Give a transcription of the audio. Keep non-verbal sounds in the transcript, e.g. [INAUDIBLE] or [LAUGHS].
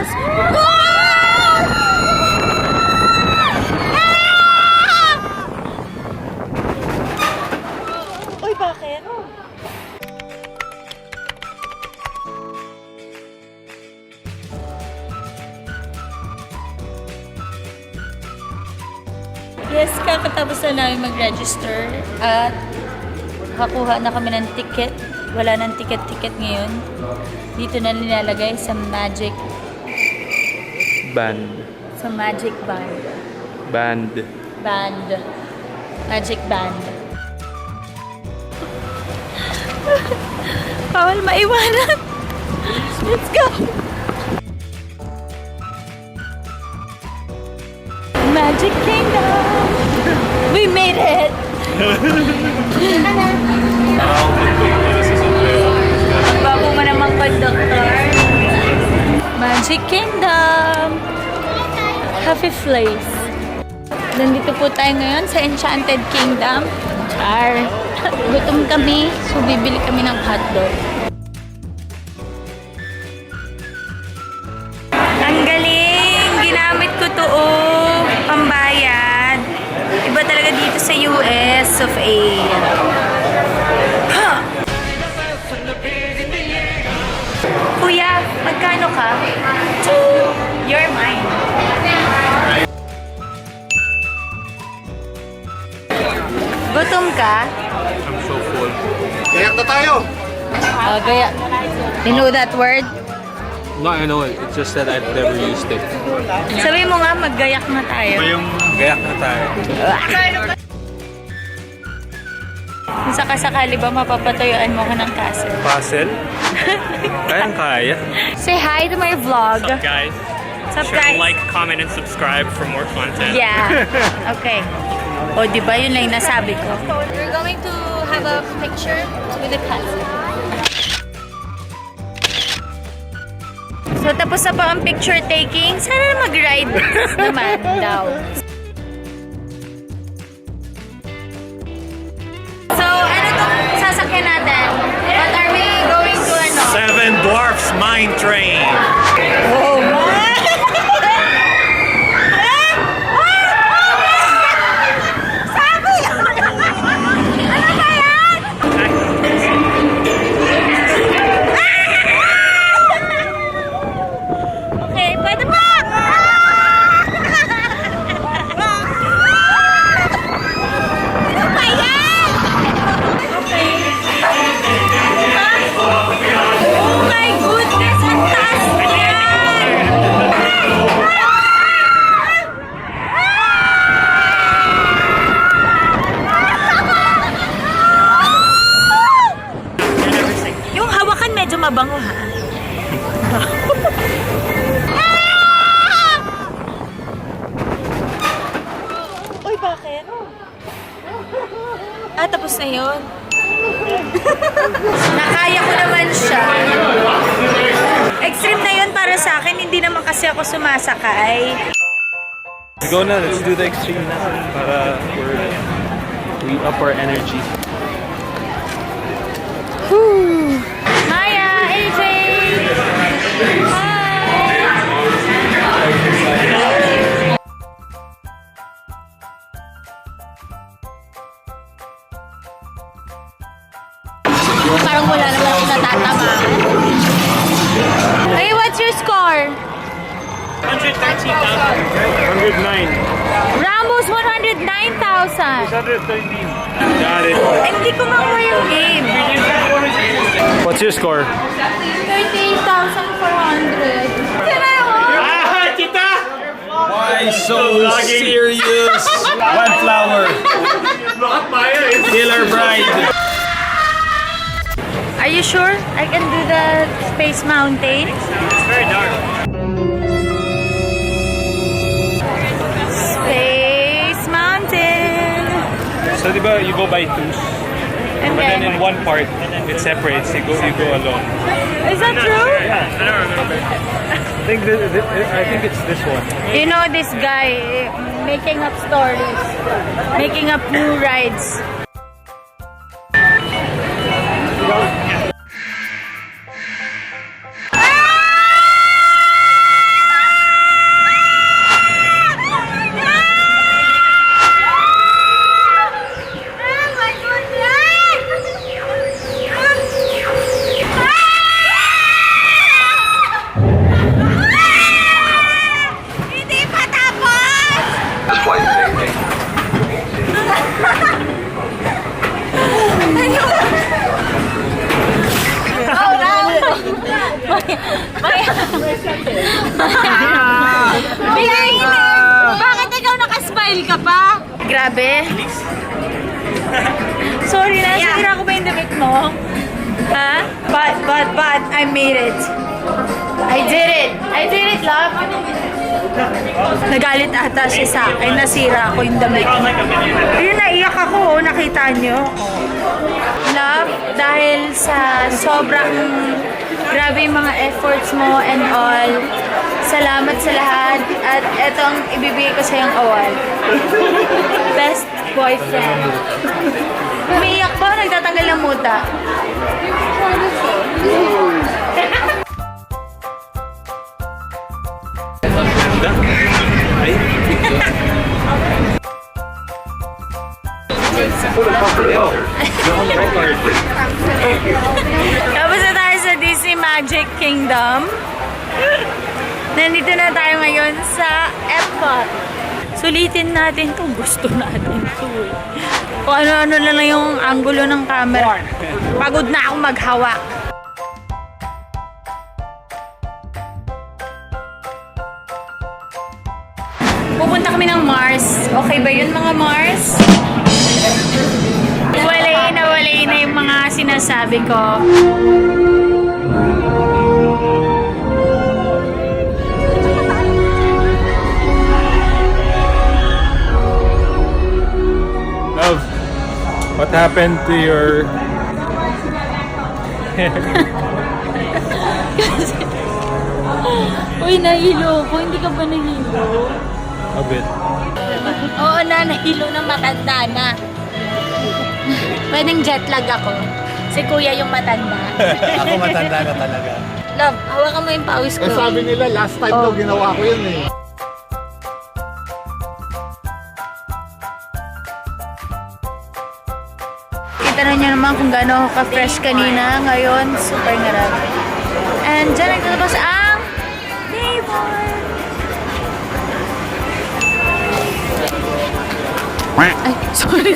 Ah! Uy, bakit? Yes, kakatapos na namin mag-register at kakuha na kami ng ticket. Wala ng ticket-ticket ngayon. Dito na nilalagay sa magic Band. sa magic band. Band. Band. Magic band. [LAUGHS] Bawal maiwanan. Let's go! Magic Kingdom! We made it! Bago mo namang conductor. Magic Kingdom! Happy Place. Nandito po tayo ngayon sa Enchanted Kingdom. Char! [LAUGHS] Gutom kami, so bibili kami ng hotdog. Ang galing! Ginamit ko to oh, pambayad. Iba talaga dito sa US of A. Na tayo! Uh, gaya. You know that word? No, I know it. It's just that I've never used it. Sabi mo nga, maggayak na tayo. yung gayak na tayo. Kung sakasakali ba mapapatuyuan mo ko ng castle? Puzzle? Kayang kaya. Say hi to my vlog. What's up, guys? What's up, Sure guys? to like, comment, and subscribe for more content. Yeah. [LAUGHS] Okay. O, di ba? Yun lang yung nasabi ko. We're going to have a picture with the castle. So, tapos na po ang picture taking. Sana na mag-ride [LAUGHS] naman daw. So, ano tong sasakyan natin? What are we going to ano? Seven Dwarfs Mine Train. Na yun. [LAUGHS] Nakaya ko naman siya. Extreme na yun para sa akin, hindi naman kasi ako sumasakay. Let's go na. Let's do the extreme na. Para we're, we up our energy. Maya, your score? 113,000. 109. Ramos 109,000. 113. Got it. Hindi ko makuha yung game. What's your score? 38,400. Sino Ah, kita! Why so serious? One flower. Killer bride. Are you sure I can do the Space Mountain? It's very dark. So, di ba, you go by twos? And But then then, in one part, it separates. You go, you go alone. is that true? I don't remember. I think, this, I think it's this one. You know this guy eh, making up stories, making up new rides. Bilahin Bakit ikaw nakasmile ka pa? Grabe. Sorry, nasira ko ba yung damit mo? Ha? But, but, but, I made it. I did it. I did it, love. Nagalit ata siya sa akin. Nasira ko yung damit. Ayun, naiyak ako. oh. Nakita nyo. Love, dahil sa sobrang grabe yung mga efforts mo and all. Salamat sa lahat. At etong ibibigay ko sa yung award. Best boyfriend. Umiiyak ba? o Nagtatanggal ng muta? Tayo sa Disney Magic Kingdom. Nandito na tayo ngayon sa Epcot. Sulitin natin kung gusto natin to eh. Kung ano-ano na lang yung angulo ng camera. Pagod na akong maghawak. Pupunta kami ng Mars. Okay ba yun mga Mars? Walay na walay na yung mga sinasabi ko. Love, what happened to your [LAUGHS] Uy, nahilo ko. Hindi ka ba nahilo? a bit? Oo na, nahilo na matanda na. Pwedeng jet lag ako. Si kuya yung matanda. [LAUGHS] Ako matanda na talaga. Love, hawakan mo yung pawis ko. Eh sabi nila, last time daw ginawa ko yun eh. Kita na niyo naman kung gaano ako ka-fresh kanina. Ngayon, super narami. And dyan nagtatapos ang Neighbor! Ay, sorry.